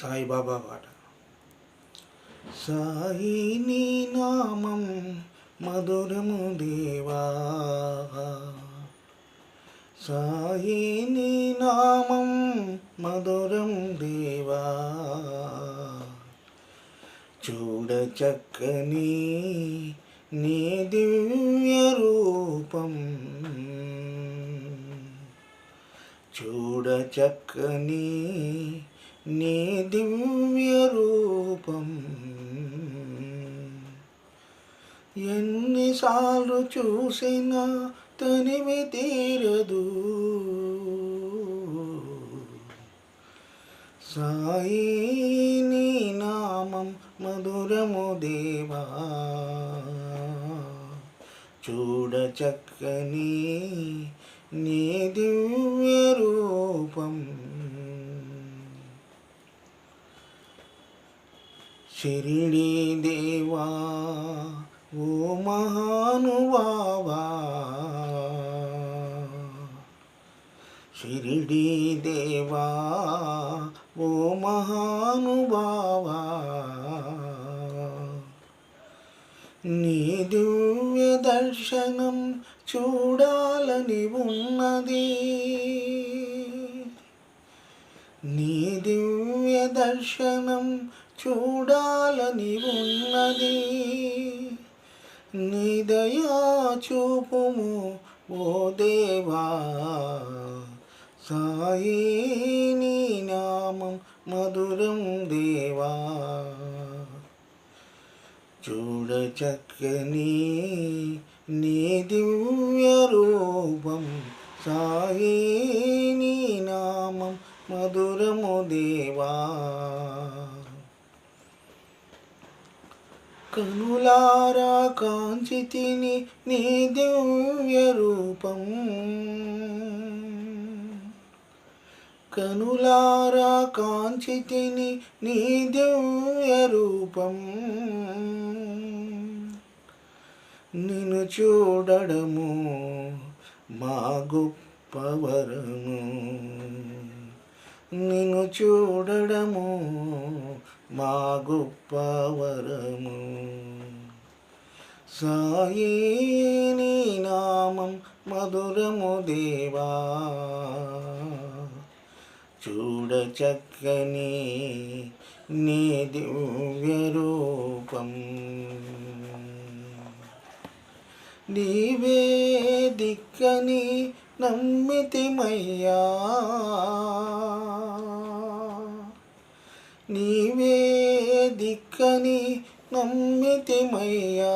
సాయిబాబా పాట. సాయి నీ నామం మధురము దేవా. సాయి నీ నామం మధురం దేవా. చూడ చక్కని నీ దివ్య రూపం. చూడ చక్కని నీ ఎన్నిసార్లు చూసినా తనివి తీరదు. సాయి నీ నామం మధురము దేవా. చూడ చక్కని నీ దివ్య రూపం. షిరిడి దేవా ఓ మహానుభావా షిరిడి దేవా ఓ మహానుభావా నీ దివ్య దర్శనం చూడాలని ఉన్నది. నీ దివ్య దర్శనం చూడాలని ఉన్నది. నీ దయా చూపుము ఓ దేవా. సాయి నీ నామం మధురం దేవా. చూడ చక్కని నీ దివ్య రూపం సాయి నీ నామం మధురము దేవా. కనులారా కాంచితిని నీ దివ్య రూపం. కనులారా కాంచితిని నీ దివ్య రూపం. నిన్ను చూడడము మా గొప్పవరము నిన్ను చూడడము మా గొప్పవరము సాయి నీ నామం మధురము దేవా. చూడ చక్కని నీ దివ్య రూపం. నీవే దిక్కని నమ్మితిమయ్యా. నీవే దిక్కని నమ్మితిమయ్యా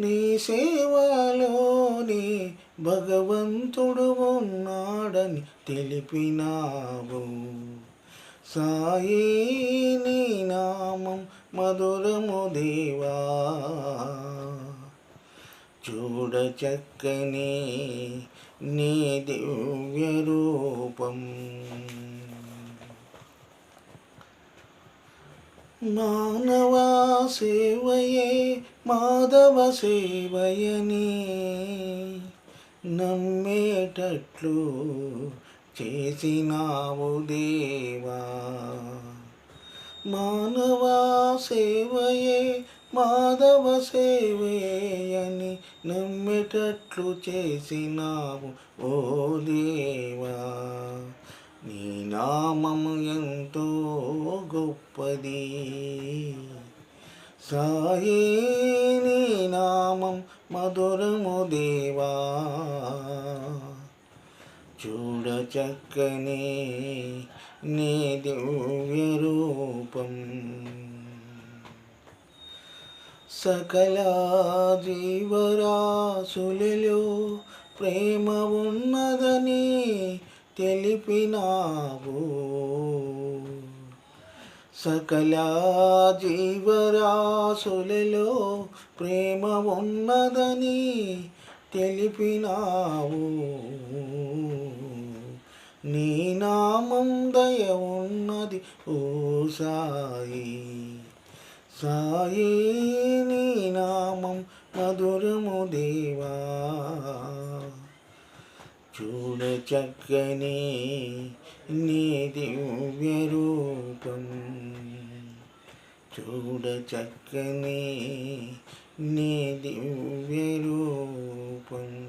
నీ సేవలోని భగవంతుడు ఉన్నాడని తెలిపినావు. సాయి నీ నామం మధురము దేవా. చూడ చక్కని నీ దివ్య రూపం మానవ సేవయే మాధవ సేవయని నమ్మేటట్లు చేసినావు దేవా. మానవ సేవయే మాధవ సేవయని నమ్మేటట్లు చేసినావు ఓ దేవా. నీ నామము ఎంతో గొప్పది. సాయి నీ నామం మధురము దేవా. చూడ చక్కని నీ దివ్య రూపం. సకల జీవరాశులలో ప్రేమ ఉన్నదని తెలిపినావు. సకల జీవరాశులలో ప్రేమ ఉన్నదని తెలిపినావు. నీ నామం దయ ఉన్నది ఓ సాయి. సాయి నీ నామం మధురము దేవా. చూడ చక్కని నీ దివ్య రూపం. చూడ చక్కని నీ దివ్య రూపం.